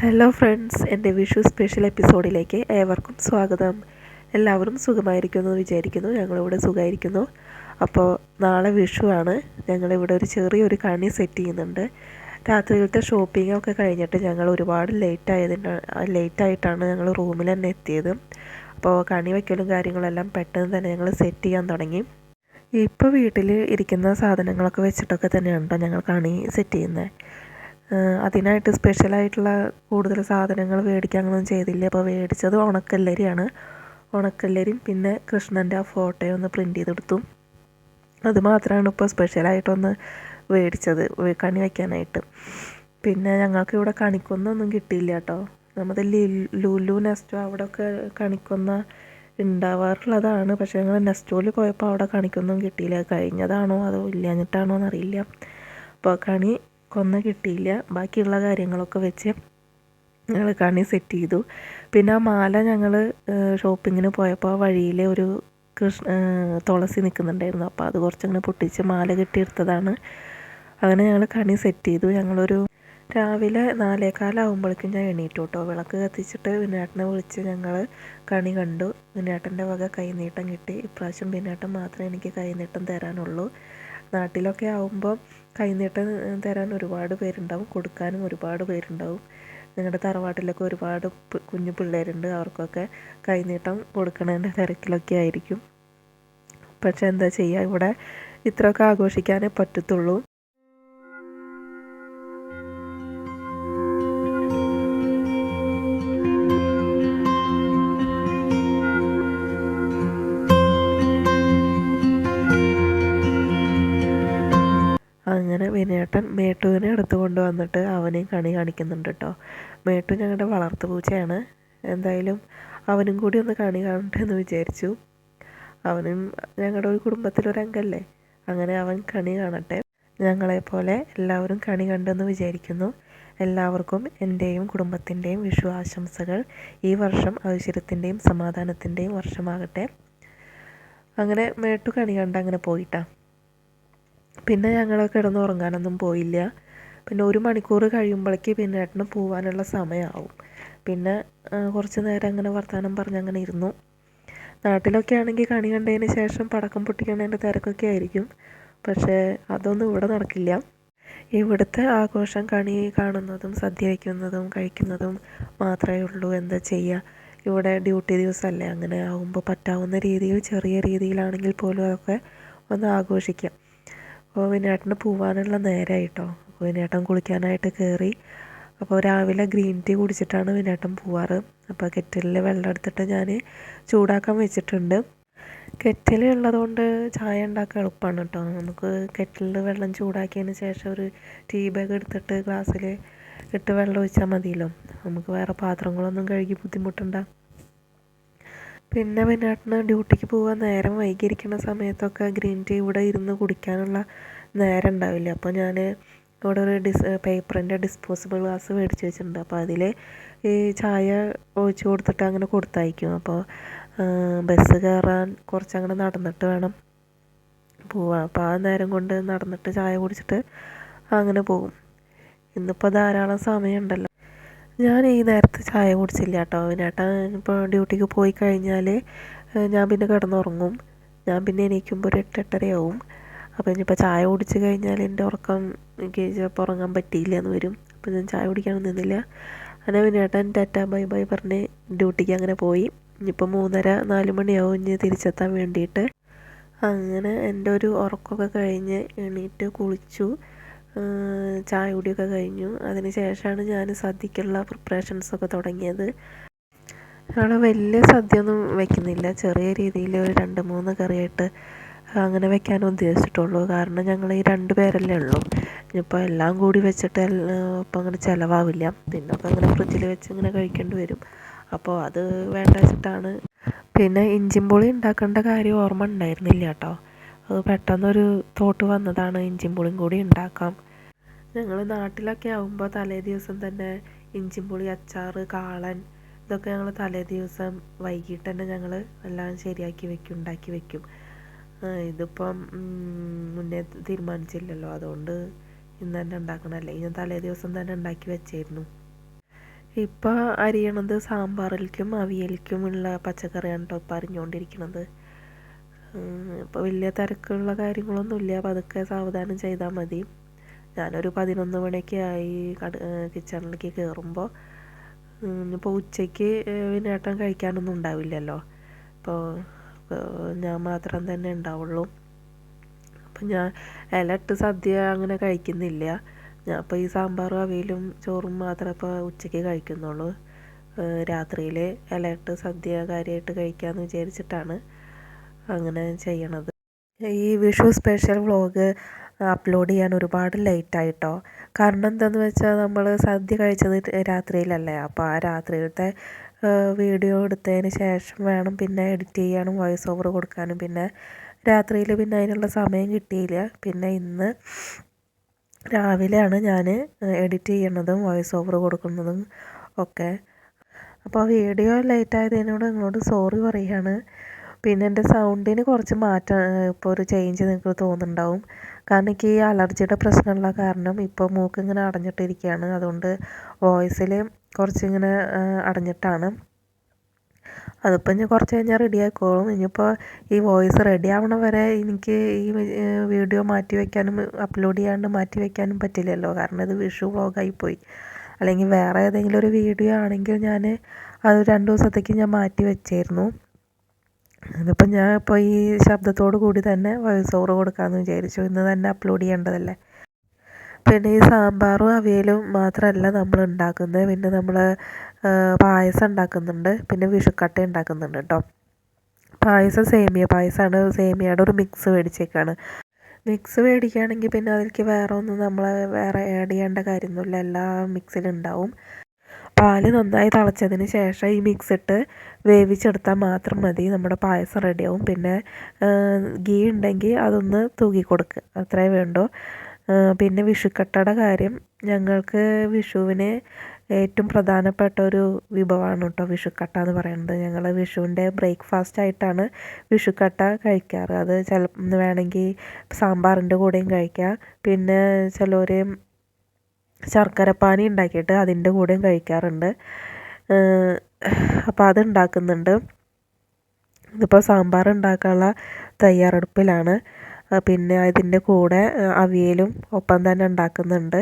Hello friends എന്റെ Vishu special എപ്പിസോഡിലേക്ക് ഏവർക്കും സ്വാഗതം. എല്ലാവരും സുഖമായിരിക്കുന്നു എന്ന് വിചാരിക്കുന്നു. ഞങ്ങളിവിടെ സുഖമായിരിക്കുന്നു. അപ്പോൾ നാളെ വിഷു ആണ്. ഞങ്ങളിവിടെ ഒരു ചെറിയൊരു കണി സെറ്റ് ചെയ്യുന്നുണ്ട്. രാത്രിയിലത്തെ ഷോപ്പിംഗ് ഒക്കെ കഴിഞ്ഞിട്ട് ഞങ്ങൾ ഒരുപാട് ലേറ്റ് ആയതിന് ആയിട്ടാണ് ഞങ്ങൾ റൂമിൽ തന്നെ എത്തിയത്. അപ്പോൾ കണി വയ്ക്കലും കാര്യങ്ങളെല്ലാം പെട്ടെന്ന് തന്നെ ഞങ്ങൾ സെറ്റ് ചെയ്യാൻ തുടങ്ങി. ഇപ്പോൾ വീട്ടിൽ ഇരിക്കുന്ന സാധനങ്ങളൊക്കെ വെച്ചിട്ടൊക്കെ തന്നെയാണ് കേട്ടോ ഞങ്ങൾ കണി സെറ്റ് ചെയ്യുന്നത്. അതിനായിട്ട് സ്പെഷ്യലായിട്ടുള്ള കൂടുതൽ സാധനങ്ങൾ മേടിക്കാനൊന്നും ചെയ്തില്ല. അപ്പോൾ മേടിച്ചത് ഉണക്കല്ലരിയാണ്. ഉണക്കല്ലരിയും പിന്നെ കൃഷ്ണന്റെ ആ ഫോട്ടോയും ഒന്ന് പ്രിന്റ് ചെയ്തെടുത്തു. അത് മാത്രമാണ് ഇപ്പോൾ സ്പെഷ്യലായിട്ടൊന്ന് മേടിച്ചത് കണി വയ്ക്കാനായിട്ട് പിന്നെ ഞങ്ങൾക്ക് ഇവിടെ കണിക്കൊന്നൊന്നും കിട്ടിയില്ല കേട്ടോ. നമ്മുടെ ലുലു നെസ്റ്റോ അവിടെയൊക്കെ കണിക്കൊന്ന ഉണ്ടാവാറുള്ളതാണ്. പക്ഷേ ഞങ്ങൾ നെസ്റ്റോയിൽ പോയപ്പോൾ അവിടെ കണിക്കൊന്നും കിട്ടിയില്ല. കഴിഞ്ഞതാണോ അതോ ഇല്ലാഞ്ഞിട്ടാണോ എന്നറിയില്ല. അപ്പോൾ കണി കൊന്ന കിട്ടിയില്ല. ബാക്കിയുള്ള കാര്യങ്ങളൊക്കെ വെച്ച് ഞങ്ങൾ കണി സെറ്റ് ചെയ്തു. പിന്നെ ആ മാല ഞങ്ങൾ ഷോപ്പിങ്ങിന് പോയപ്പോൾ വഴിയിലെ ഒരു കൃഷ്ണ തുളസി നിൽക്കുന്നുണ്ടായിരുന്നു അപ്പോൾ അത് കുറച്ചങ്ങനെ പൊട്ടിച്ച് മാല കെട്ടിയെടുത്തതാണ് അങ്ങനെ ഞങ്ങൾ കണി സെറ്റ് ചെയ്തു. ഞങ്ങളൊരു രാവിലെ നാലേകാലാവുമ്പോഴേക്കും ഞാൻ എണീറ്റു കേട്ടോ വിളക്ക് കത്തിച്ചിട്ട് വിനാട്ടിനെ വിളിച്ച് ഞങ്ങൾ കണി കണ്ടു. വിനാട്ടന്റെ വക കൈനീട്ടം കിട്ടി. ഇപ്രാവശ്യം വിനാട്ടം മാത്രമേ എനിക്ക് കൈനീട്ടം തരാനുള്ളൂ. നാട്ടിലൊക്കെ ആവുമ്പോൾ കൈനീട്ടം തരാൻ ഒരുപാട് പേരുണ്ടാവും കൊടുക്കാനും ഒരുപാട് പേരുണ്ടാവും. ഞങ്ങളുടെ തറവാട്ടിലൊക്കെ ഒരുപാട് കുഞ്ഞു പിള്ളേരുണ്ട്. അവർക്കൊക്കെ കൈനീട്ടം കൊടുക്കണതിന്റെ തിരക്കിലൊക്കെ ആയിരിക്കും. പക്ഷെ എന്താ ചെയ്യുക ഇവിടെ ഇത്രയൊക്കെ ആഘോഷിക്കാനേ പറ്റത്തുള്ളൂ. മേട്ടുവിനെ എടുത്തു കൊണ്ടുവന്നിട്ട് അവനെയും കണി കാണിക്കുന്നുണ്ട് കേട്ടോ. മേട്ടു ഞങ്ങളുടെ വളർത്തു പൂച്ചയാണ്. എന്തായാലും അവനും കൂടി ഒന്ന് കണി കാണട്ടെ എന്ന് വിചാരിച്ചു. അവനും ഞങ്ങളുടെ ഒരു കുടുംബത്തിലൊരംഗല്ലേ അങ്ങനെ അവൻ കണി കാണട്ടെ. ഞങ്ങളെപ്പോലെ എല്ലാവരും കണി കണ്ടെന്ന് വിചാരിക്കുന്നു. എല്ലാവർക്കും എന്റെയും കുടുംബത്തിന്റെയും വിഷു ആശംസകൾ ഈ വർഷം ഐശ്വര്യത്തിന്റെയും സമാധാനത്തിന്റെയും വർഷമാകട്ടെ. അങ്ങനെ മേട്ടു കണി കണ്ട് അങ്ങനെ പോയിട്ടാ. പിന്നെ ഞങ്ങൾ കിടന്നുറങ്ങാനൊന്നും പോയില്ല. പിന്നെ ഒരു മണിക്കൂർ കഴിയുമ്പോഴേക്ക് പിന്നെ ഏട്ടന് പോവാനുള്ള സമയമാവും പിന്നെ കുറച്ച് നേരം അങ്ങനെ വർത്തമാനം പറഞ്ഞ് അങ്ങനെ ഇരുന്നു. നാട്ടിലൊക്കെ ആണെങ്കിൽ കണി കണ്ടതിന് ശേഷം പടക്കം പൊട്ടിക്കണതിന്റെ തിരക്കൊക്കെ ആയിരിക്കും. പക്ഷേ അതൊന്നും ഇവിടെ നടക്കില്ല. ഇവിടുത്തെ ആഘോഷം കണി കാണുന്നതും സദ്യ വയ്ക്കുന്നതും കഴിക്കുന്നതും മാത്രമേ ഉള്ളൂ. എന്താ ചെയ്യുക ഇവിടെ ഡ്യൂട്ടി ദിവസമല്ലേ അങ്ങനെ ആകുമ്പോൾ പറ്റാവുന്ന രീതിയിൽ ചെറിയ രീതിയിലാണെങ്കിൽ പോലും അതൊക്കെ ഒന്ന് ആഘോഷിക്കാം. അപ്പോൾ വിനേട്ടന് പോവാനുള്ള നേരമായിട്ടോ അപ്പോൾ വിനേട്ടൻ കുളിക്കാനായിട്ട് കയറി അപ്പോൾ രാവിലെ ഗ്രീൻ ടീ കുടിച്ചിട്ടാണ് വിനേട്ടൻ പോവാറ്. അപ്പോൾ കെറ്റിലിൽ വെള്ളം എടുത്തിട്ട് ഞാൻ ചൂടാക്കാൻ വെച്ചിട്ടുണ്ട്. കെറ്റിൽ ഉള്ളതുകൊണ്ട് ചായ ഉണ്ടാക്കാൻ എളുപ്പമാണ് കേട്ടോ നമുക്ക് കെറ്റിലിൽ വെള്ളം ചൂടാക്കിയതിന് ശേഷം ഒരു ടീ ബാഗ് എടുത്തിട്ട് ഗ്ലാസ്സിൽ ഇട്ട് വെള്ളം ഒഴിച്ചാൽ മതിയല്ലോ. നമുക്ക് വേറെ പാത്രങ്ങളൊന്നും കഴുകി ബുദ്ധിമുട്ടണ്ട. പിന്നെ വിനാട്ടിന് ഡ്യൂട്ടിക്ക് പോകാൻ നേരം വൈകിയിരിക്കുന്ന സമയത്തൊക്കെ ഗ്രീൻ ടീ ഇവിടെ ഇരുന്ന് കുടിക്കാനുള്ള നേരം ഉണ്ടാവില്ല. അപ്പോൾ ഞാൻ ഇവിടെ ഒരു ഡിസ് പേപ്പറിന്റെ ഡിസ്പോസിബിൾ ഗ്ലാസ് മേടിച്ച് വെച്ചിട്ടുണ്ട്. അപ്പോൾ അതിൽ ഈ ചായ ഒഴിച്ച് കൊടുത്തിട്ട് അങ്ങനെ കൊടുത്തയക്കും. അപ്പോൾ ബസ് കയറാൻ കുറച്ചങ്ങനെ നടന്നിട്ട് വേണം പോവാം അപ്പോൾ ആ നേരം കൊണ്ട് നടന്നിട്ട് ചായ കുടിച്ചിട്ട് അങ്ങനെ പോകും. ഇന്നിപ്പോൾ ധാരാളം സമയമുണ്ടല്ലോ. ഞാൻ ഈ നേരത്തെ ചായ കുടിച്ചില്ല കേട്ടോ. വിനേട്ടൻ ഇപ്പോൾ ഡ്യൂട്ടിക്ക് പോയി കഴിഞ്ഞാൽ ഞാൻ പിന്നെ കിടന്നുറങ്ങും. ഞാൻ പിന്നെ എണീക്കുമ്പോൾ ഒരു എട്ട് എട്ടരയാവും അപ്പോൾ ഇനിയിപ്പോൾ ചായ കുടിച്ച് കഴിഞ്ഞാൽ എന്റെ ഉറക്കം എനിക്ക് ചിലപ്പോൾ ഉറങ്ങാൻ പറ്റിയില്ല എന്ന് വരും. അപ്പോൾ ഞാൻ ചായ കുടിക്കാൻ നിന്നില്ല. അങ്ങനെ വിനേട്ടൻ ടാറ്റ ബൈ ബൈ പറഞ്ഞ് ഡ്യൂട്ടിക്ക് അങ്ങനെ പോയി. ഇനിയിപ്പോൾ മൂന്നര നാല് മണിയാവും ഇനി തിരിച്ചെത്താൻ വേണ്ടിയിട്ട്. അങ്ങനെ എന്റെ ഒരു ഉറക്കമൊക്കെ കഴിഞ്ഞ് എണീറ്റ് കുളിച്ചു. ചായ കുടിയൊക്കെ കഴിഞ്ഞു. അതിന് ശേഷമാണ് ഞാൻ സദ്യക്കുള്ള പ്രിപ്പറേഷൻസൊക്കെ തുടങ്ങിയത്. ഞങ്ങൾ വലിയ സദ്യ ഒന്നും വെക്കുന്നില്ല. ചെറിയ രീതിയിൽ ഒരു രണ്ട് മൂന്ന് കറിയായിട്ട് അങ്ങനെ വെക്കാൻ ഉദ്ദേശിച്ചിട്ടുള്ളൂ. കാരണം ഞങ്ങൾ ഈ രണ്ട് പേരല്ലേ ഉള്ളൂ. ഇനിയിപ്പോൾ എല്ലാം കൂടി വെച്ചിട്ട് ഇപ്പം അങ്ങനെ ചിലവാവില്ല. പിന്നെ ഒക്കെ അങ്ങനെ ഫ്രിഡ്ജിൽ വെച്ച് ഇങ്ങനെ കഴിക്കേണ്ടി വരും. അപ്പോൾ അത് വേണ്ട വെച്ചിട്ടാണ് പിന്നെ ഇഞ്ചിമ്പുളി ഉണ്ടാക്കേണ്ട കാര്യം ഓർമ്മ ഉണ്ടായിരുന്നില്ല കേട്ടോ. പെട്ടെന്നൊരു തോട്ട് വന്നതാണ്. ഇഞ്ചിമ്പുളിയും കൂടി ഉണ്ടാക്കാം. ഞങ്ങൾ നാട്ടിലൊക്കെ ആകുമ്പോൾ തലേ ദിവസം തന്നെ ഇഞ്ചിമ്പുളി അച്ചാർ കാളൻ ഇതൊക്കെ ഞങ്ങൾ തലേ ദിവസം വൈകിട്ട് തന്നെ ഞങ്ങൾ എല്ലാം ശരിയാക്കി വെക്കും ഉണ്ടാക്കി വെക്കും. ഇതിപ്പം മുന്നേ തീരുമാനിച്ചില്ലല്ലോ. അതുകൊണ്ട് ഇന്ന് തന്നെ ഉണ്ടാക്കണം. അല്ലെങ്കിൽ തലേ ദിവസം തന്നെ ഉണ്ടാക്കി വെച്ചായിരുന്നു ഇപ്പോൾ അരിയണത് സാമ്പാറിലേക്കും അവിയലിക്കും ഉള്ള പച്ചക്കറിയാണ് കേട്ടോ ഇപ്പോൾ ഇപ്പോൾ വലിയ തിരക്കുള്ള കാര്യങ്ങളൊന്നുമില്ല. പതുക്കെ സാവധാനം ചെയ്താൽ മതി. ഞാനൊരു പതിനൊന്ന് മണിയൊക്കെ ആയി കട കിച്ചണിലേക്ക് കയറുമ്പോൾ ഇപ്പോൾ ഉച്ചയ്ക്ക് വിനേട്ടൻ കഴിക്കാനൊന്നും ഉണ്ടാവില്ലല്ലോ. അപ്പോൾ ഞാൻ മാത്രം തന്നെ ഉണ്ടാവുള്ളൂ. അപ്പം ഞാൻ ഇല ഇട്ട് സദ്യ അങ്ങനെ കഴിക്കുന്നില്ല. ഞാൻ ഇപ്പോൾ ഈ സാമ്പാറും അവയിലും ചോറും മാത്രം ഇപ്പോൾ ഉച്ചയ്ക്ക് കഴിക്കുന്നുള്ളൂ. രാത്രിയിൽ ഇലയിട്ട് സദ്യ കാര്യമായിട്ട് കഴിക്കാമെന്ന് വിചാരിച്ചിട്ടാണ്. അങ്ങനെ ചെയ്യണത്. ഈ വിഷു സ്പെഷ്യൽ വ്ളോഗ് അപ്ലോഡ് ചെയ്യാൻ ഒരുപാട് ലേറ്റായിട്ടോ കാരണം എന്താണെന്ന് വെച്ചാൽ നമ്മൾ സദ്യ കഴിച്ചത് രാത്രിയിലല്ലേ. അപ്പോൾ ആ രാത്രിയിലത്തെ വീഡിയോ എടുത്തതിന് ശേഷം വേണം പിന്നെ എഡിറ്റ് ചെയ്യാനും വോയിസ് ഓവർ കൊടുക്കാനും. പിന്നെ രാത്രിയിൽ പിന്നെ അതിനുള്ള സമയം കിട്ടിയില്ല. പിന്നെ ഇന്ന് രാവിലെയാണ് ഞാൻ എഡിറ്റ് ചെയ്യുന്നതും വോയിസ് ഓവർ കൊടുക്കുന്നതും ഒക്കെ. അപ്പോൾ വീഡിയോ ലേറ്റ് ആയതിനോട് നിങ്ങളോട് സോറി പറയുകയാണ് പിന്നെ എന്റെ സൗണ്ടിന് കുറച്ച് മാറ്റം ഇപ്പോൾ ഒരു ചേഞ്ച് നിങ്ങൾക്ക് തോന്നുന്നുണ്ടാവും. കാരണം എനിക്ക് ഈ അലർജിയുടെ പ്രശ്നമുള്ള കാരണം ഇപ്പോൾ മൂക്ക് ഇങ്ങനെ അടഞ്ഞിട്ടിരിക്കുകയാണ്. അതുകൊണ്ട് വോയിസിൽ കുറച്ചിങ്ങനെ അടഞ്ഞിട്ടാണ്. അതിപ്പോൾ ഇനി കുറച്ച് കഴിഞ്ഞാൽ റെഡി ആയിക്കോളും. ഇനിയിപ്പോൾ ഈ വോയിസ് റെഡി ആവണ വരെ എനിക്ക് ഈ വീഡിയോ മാറ്റി വയ്ക്കാനും അപ്ലോഡ് ചെയ്യാണ്ട് മാറ്റി വയ്ക്കാനും പറ്റില്ലല്ലോ. കാരണം ഇത് വിഷു വ്ളോഗായി പോയി. അല്ലെങ്കിൽ വേറെ ഏതെങ്കിലും ഒരു വീഡിയോ ആണെങ്കിൽ ഞാൻ അത് രണ്ട് ദിവസത്തേക്ക് ഞാൻ മാറ്റി വെച്ചായിരുന്നു ഇതിപ്പോൾ ഞാൻ ഇപ്പോൾ ഈ ശബ്ദത്തോടു കൂടി തന്നെ വോയിസ് ഓവർ കൊടുക്കാമെന്ന് വിചാരിച്ചു. ഇന്ന് തന്നെ അപ്ലോഡ് ചെയ്യേണ്ടതല്ലേ? പിന്നെ ഈ സാമ്പാറും അവിയലും മാത്രമല്ല നമ്മൾ ഉണ്ടാക്കുന്നത് പിന്നെ നമ്മൾ പായസം ഉണ്ടാക്കുന്നുണ്ട്. പിന്നെ വിഷുക്കട്ട ഉണ്ടാക്കുന്നുണ്ട് കേട്ടോ. പായസം സേമിയ പായസമാണ് സേമിയയുടെ ഒരു മിക്സ് മേടിച്ചേക്കാണ്. മിക്സ് മേടിക്കുകയാണെങ്കിൽ പിന്നെ അതിലേക്ക് വേറെ ഒന്നും നമ്മൾ വേറെ ആഡ് ചെയ്യേണ്ട കാര്യമൊന്നുമില്ല. എല്ലാം മിക്സിലുണ്ടാവും പാൽ നന്നായി തിളച്ചതിന് ശേഷം ഈ മിക്സ് ഇട്ട് വേവിച്ചെടുത്താൽ മാത്രം മതി. നമ്മുടെ പായസം റെഡിയാവും പിന്നെ ഗീ ഉണ്ടെങ്കിൽ അതൊന്ന് തൂക്കി കൊടുക്കുക അത്രേ വേണ്ടൂ. പിന്നെ വിഷുക്കട്ടയുടെ കാര്യം ഞങ്ങൾക്ക് വിഷുവിന് ഏറ്റവും പ്രധാനപ്പെട്ട ഒരു വിഭവമാണ് കേട്ടോ വിഷുക്കട്ട എന്ന് പറയുന്നത്. ഞങ്ങൾ വിഷുവിന്റെ ബ്രേക്ക്ഫാസ്റ്റ് ആയിട്ടാണ് വിഷുക്കട്ട കഴിക്കാറ്. അത് ചില വേണമെങ്കിൽ സാമ്പാറിന്റെ കൂടെയും കഴിക്കാം. പിന്നെ ചിലർ ശർക്കരപ്പാനി ഉണ്ടാക്കിയിട്ട് അതിന്റെ കൂടെയും കഴിക്കാറുണ്ട്. അപ്പോൾ അത് ഉണ്ടാക്കുന്നുണ്ട്. ഇതിപ്പോൾ സാമ്പാർ ഉണ്ടാക്കാനുള്ള തയ്യാറെടുപ്പിലാണ്. പിന്നെ ഇതിന്റെ കൂടെ അവിയലും ഒപ്പം തന്നെ ഉണ്ടാക്കുന്നുണ്ട്.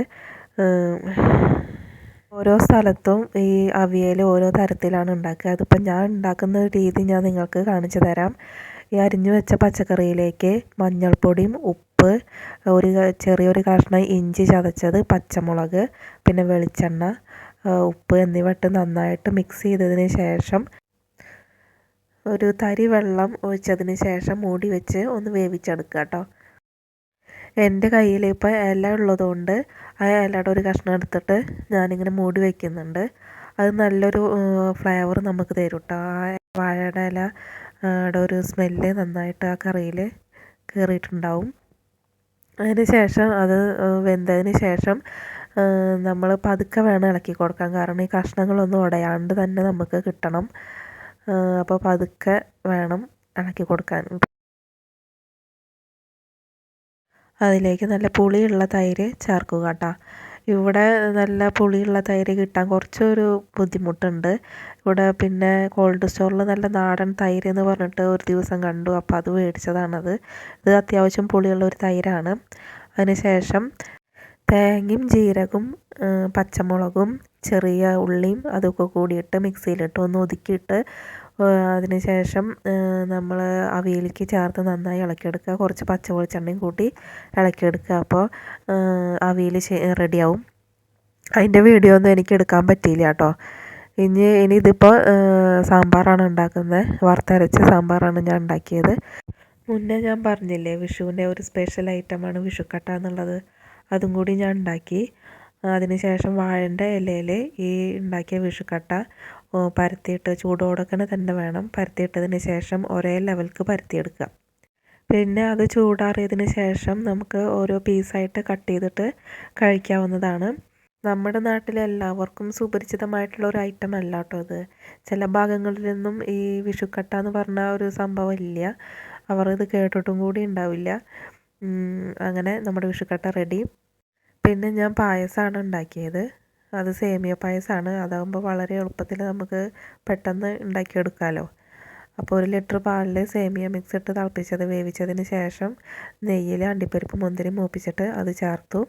ഓരോ സ്ഥലത്തും ഈ അവിയൽ ഓരോ തരത്തിലാണ് ഉണ്ടാക്കുക. അതിപ്പോൾ ഞാൻ ഉണ്ടാക്കുന്ന രീതി ഞാൻ നിങ്ങൾക്ക് കാണിച്ചു തരാം. ഈ അരിഞ്ഞു വെച്ച പച്ചക്കറിയിലേക്ക് മഞ്ഞൾപ്പൊടിയും ഉപ്പ് ഒരു ചെറിയൊരു കഷ്ണം ഇഞ്ചി ചതച്ചത് പച്ചമുളക് പിന്നെ വെളിച്ചെണ്ണ ഉപ്പ് എന്നിവ ഇട്ട് നന്നായിട്ട് മിക്സ് ചെയ്തതിന് ശേഷം ഒരു തരി വെള്ളം ഒഴിച്ചതിന് ശേഷം മൂടി വെച്ച് ഒന്ന് വേവിച്ചെടുക്കുക കേട്ടോ എന്റെ കയ്യിൽ ഇപ്പോൾ ഇല ഉള്ളതുകൊണ്ട് ആ ഇലയുടെ ഒരു കഷ്ണം എടുത്തിട്ട് ഞാനിങ്ങനെ മൂടി വയ്ക്കുന്നുണ്ട് അത് നല്ലൊരു ഫ്ലേവർ നമുക്ക് തരും കേട്ടോ ആ വാഴയുടെ ഇലയുടെ ഒരു സ്മെല്ല് നന്നായിട്ട് ആ കറിയിൽ കയറിയിട്ടുണ്ടാവും അതിന് ശേഷം അത് വെന്തതിന് ശേഷം നമ്മൾ പതുക്കെ വേണം ഇളക്കി കൊടുക്കാൻ. കാരണം ഈ കഷ്ണങ്ങളൊന്നും ഉടയാണ്ട് തന്നെ നമുക്ക് കിട്ടണം. അപ്പോൾ പതുക്കെ വേണം ഇളക്കി കൊടുക്കാൻ. അതിലേക്ക് നല്ല പുളിയുള്ള തൈര് ചേർക്കുക കേട്ടോ. ഇവിടെ നല്ല പുളിയുള്ള തൈര് കിട്ടാൻ കുറച്ചൊരു ബുദ്ധിമുട്ടുണ്ട്. ഇവിടെ പിന്നെ കോൾഡ് സ്റ്റോറിൽ നല്ല നാടൻ തൈര് എന്ന് പറഞ്ഞിട്ട് ഒരു ദിവസം കണ്ടു. അപ്പോൾ അത് മേടിച്ചതാണത്. ഇത് അത്യാവശ്യം പുളിയുള്ള ഒരു തൈരാണ്. അതിനുശേഷം തേങ്ങയും ജീരകവും പച്ചമുളകും ചെറിയ ഉള്ളിയും അതൊക്കെ കൂടിയിട്ട് മിക്സിയിലിട്ട് ഒന്ന് ഒതുക്കിയിട്ട് അതിന് ശേഷം നമ്മൾ അവിയലിലേക്ക് ചേർത്ത് നന്നായി ഇളക്കിയെടുക്കുക. കുറച്ച് പച്ച വെളിച്ചെണ്ണയും കൂട്ടി ഇളക്കിയെടുക്കുക. അപ്പോൾ അവിയൽ റെഡിയാവും. അതിന്റെ വീഡിയോ ഒന്നും എനിക്ക് എടുക്കാൻ പറ്റിയില്ല കേട്ടോ. ഇനി ഇനി ഇതിപ്പോൾ സാമ്പാറാണ് ഉണ്ടാക്കുന്നത്. വറുത്തരച്ച സാമ്പാറാണ് ഞാൻ ഉണ്ടാക്കിയത്. മുന്നേ ഞാൻ പറഞ്ഞില്ലേ വിഷുവിന്റെ ഒരു സ്പെഷ്യൽ ഐറ്റമാണ് വിഷുക്കട്ട എന്നുള്ളത്. അതും കൂടി ഞാൻ ഉണ്ടാക്കി. അതിന് ശേഷം വാഴന്റെ ഇലയിൽ ഈ ഉണ്ടാക്കിയ വിഷുക്കട്ട പരത്തിയിട്ട് ചൂടോടെ തന്നെ വേണം. പരത്തിയിട്ടതിന് ശേഷം ഒരേ ലെവൽക്ക് പരത്തിയെടുക്കുക. പിന്നെ അത് ചൂടാറിയതിന് ശേഷം നമുക്ക് ഓരോ പീസായിട്ട് കട്ട് ചെയ്തിട്ട് കഴിക്കാവുന്നതാണ്. നമ്മുടെ നാട്ടിലെല്ലാവർക്കും സുപരിചിതമായിട്ടുള്ള ഒരു ഐറ്റം അല്ല കേട്ടോ അത് ചില ഭാഗങ്ങളിൽ നിന്നും ഈ വിഷുക്കട്ട എന്ന് പറഞ്ഞ ഒരു സംഭവം ഇല്ല. അവർ ഇത് കേട്ടിട്ടും കൂടി ഉണ്ടാവില്ല. അങ്ങനെ നമ്മുടെ വിഷുക്കട്ട റെഡി പിന്നെ ഞാൻ പായസമാണ് ഉണ്ടാക്കിയത്. അത് സേമിയ പായസമാണ് അതാകുമ്പോൾ വളരെ എളുപ്പത്തിൽ നമുക്ക് പെട്ടെന്ന് ഉണ്ടാക്കിയെടുക്കാമല്ലോ അപ്പോൾ ഒരു ലിറ്റർ പാലിൽ സേമിയ മിക്സ് ഇട്ട് തിളപ്പിച്ചത് വേവിച്ചതിന് ശേഷം നെയ്യിൽ അണ്ടിപ്പരിപ്പ് മുന്തിരി മൂപ്പിച്ചിട്ട് അത് ചേർത്തു.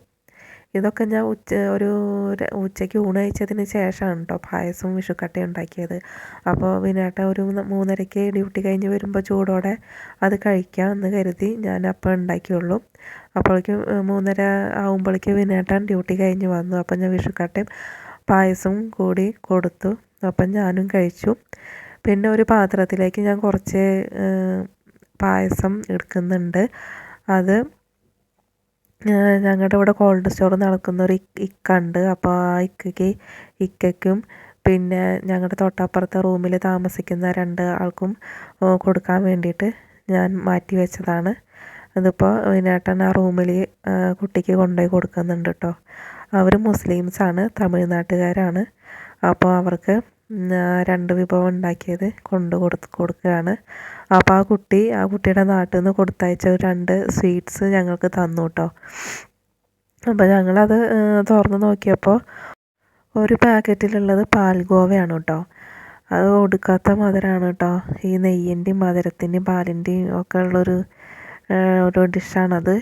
ഇതൊക്കെ ഞാൻ ഉച്ച ഒരു ഉച്ചയ്ക്ക് ഊണ് കഴിച്ചതിന് ശേഷമാണ് കേട്ടോ പായസവും വിഷുക്കട്ടയും ഉണ്ടാക്കിയത്. അപ്പോൾ വിനേട്ട ഒരു മൂന്നരയ്ക്ക് ഡ്യൂട്ടി കഴിഞ്ഞ് വരുമ്പോൾ ചൂടോടെ അത് കഴിക്കാം എന്ന് കരുതി ഞാൻ അപ്പം ഉണ്ടാക്കിയുള്ളൂ. അപ്പോഴേക്കും മൂന്നര ആകുമ്പോഴേക്കും വിനേട്ടൻ ഡ്യൂട്ടി കഴിഞ്ഞ് വന്നു. അപ്പം ഞാൻ വിഷുക്കട്ടയും പായസവും കൂടി കൊടുത്തു. അപ്പം ഞാനും കഴിച്ചു. പിന്നെ ഒരു പാത്രത്തിലേക്ക് ഞാൻ കുറച്ച് പായസം എടുക്കുന്നുണ്ട്. അത് ഞങ്ങളുടെ ഇവിടെ കോൾഡ് സ്റ്റോർ നടക്കുന്ന ഒരു ഇക്ക ഉണ്ട് അപ്പോൾ ആ ഇക്കയ്ക്ക് ഇക്കയ്ക്കും പിന്നെ ഞങ്ങളുടെ തൊട്ടപ്പുറത്തെ റൂമിൽ താമസിക്കുന്ന രണ്ട് ആൾക്കും കൊടുക്കാൻ വേണ്ടിയിട്ട് ഞാൻ മാറ്റി വെച്ചതാണ്. അതിപ്പോൾ വിനേട്ടൻ ആ റൂമിൽ കുട്ടിക്ക് കൊണ്ടുപോയി കൊടുക്കുന്നുണ്ട് കേട്ടോ അവർ മുസ്ലിംസാണ് തമിഴ്നാട്ടുകാരാണ്. അപ്പോൾ അവർക്ക് രണ്ട് വിഭവം ഉണ്ടാക്കിയത് കൊണ്ട് കൊടുത്ത് കൊടുക്കുകയാണ്. അപ്പോൾ ആ കുട്ടി ആ കുട്ടിയുടെ നാട്ടിൽ നിന്ന് കൊടുത്തയച്ച രണ്ട് സ്വീറ്റ്സ് ഞങ്ങൾക്ക് തന്നു കേട്ടോ അപ്പോൾ ഞങ്ങളത് തുറന്ന് നോക്കിയപ്പോൾ ഒരു പാക്കറ്റിലുള്ളത് പാൽഗോവയാണ് കേട്ടോ അത് ഒടുക്കാത്ത മധുരമാണ് കേട്ടോ ഈ നെയ്യിന്റെയും മധുരത്തിന്റെയും പാലിന്റെയും ഒക്കെ ഉള്ളൊരു ഒരു ഡിഷാണത്.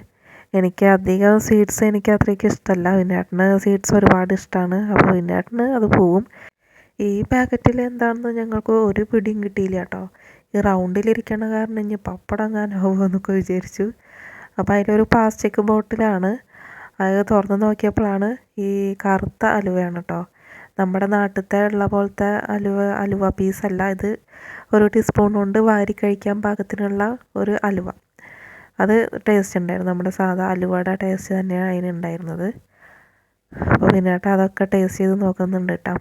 എനിക്ക് അധികം സ്വീറ്റ്സ് എനിക്ക് അത്രയ്ക്ക് ഇഷ്ടമല്ല വിനേട്ടന് സ്വീറ്റ്സ് ഒരുപാട് ഇഷ്ടമാണ് അപ്പോൾ വിനേട്ടന് അത് പോവും. ഈ പാക്കറ്റിൽ എന്താണെന്ന് ഞങ്ങൾക്ക് ഒരു പിടിയും കിട്ടിയില്ല കേട്ടോ. ഈ റൗണ്ടിലിരിക്കണ കാരണം ഇനി പപ്പടം എങ്ങാനാവുമോ എന്നൊക്കെ വിചാരിച്ചു. അപ്പോൾ അതിലൊരു പ്ലാസ്റ്റിക് ബോട്ടിലാണ് അത് തുറന്ന് നോക്കിയപ്പോഴാണ് ഈ കറുത്ത അലുവയാണ് കേട്ടോ. നമ്മുടെ നാട്ടിലത്തെ ഉള്ള പോലത്തെ അലുവ അലുവ പീസല്ല ഇത്. ഒരു ടീസ്പൂൺ കൊണ്ട് വാരി കഴിക്കാൻ പാകത്തിനുള്ള ഒരു അലുവ. അത് ടേസ്റ്റ് ഉണ്ടായിരുന്നു. നമ്മുടെ സാധാ അലുവയുടെ ടേസ്റ്റ് തന്നെയാണ് അതിനുണ്ടായിരുന്നത് അപ്പോൾ പിന്നെ അതൊക്കെ ടേസ്റ്റ് ചെയ്ത് നോക്കുന്നുണ്ട് കേട്ടോ.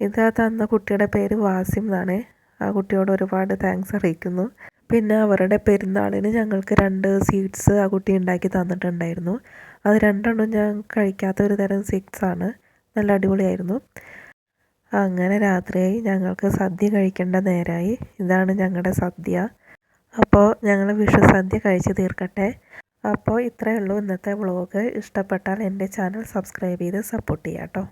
ഇത് തന്ന കുട്ടിയുടെ പേര് വാസിം എന്നാണ്. ആ കുട്ടിയോട് ഒരുപാട് താങ്ക്സ് അറിയിക്കുന്നു. പിന്നെ അവരുടെ പെരുന്നാളിന് ഞങ്ങൾക്ക് രണ്ട് സ്വീറ്റ്സ് ആ കുട്ടി ഉണ്ടാക്കി തന്നിട്ടുണ്ടായിരുന്നു. അത് രണ്ടെണ്ണം ഞാൻ കഴിക്കാത്ത ഒരു തരം സ്വീറ്റ്സ് ആണ്. നല്ല അടിപൊളിയായിരുന്നു. അങ്ങനെ രാത്രിയായി. ഞങ്ങൾക്ക് സദ്യ കഴിക്കേണ്ട നേരമായി ഇതാണ് ഞങ്ങളുടെ സദ്യ. അപ്പോൾ ഞങ്ങൾ വിഷു സദ്യ കഴിച്ച് തീർക്കട്ടെ. അപ്പോൾ ഇത്രയേ ഉള്ളൂ ഇന്നത്തെ വ്ളോഗ് ഇഷ്ടപ്പെട്ടാൽ എന്റെ ചാനൽ സബ്സ്ക്രൈബ് ചെയ്ത് സപ്പോർട്ട് ചെയ്യാം കേട്ടോ.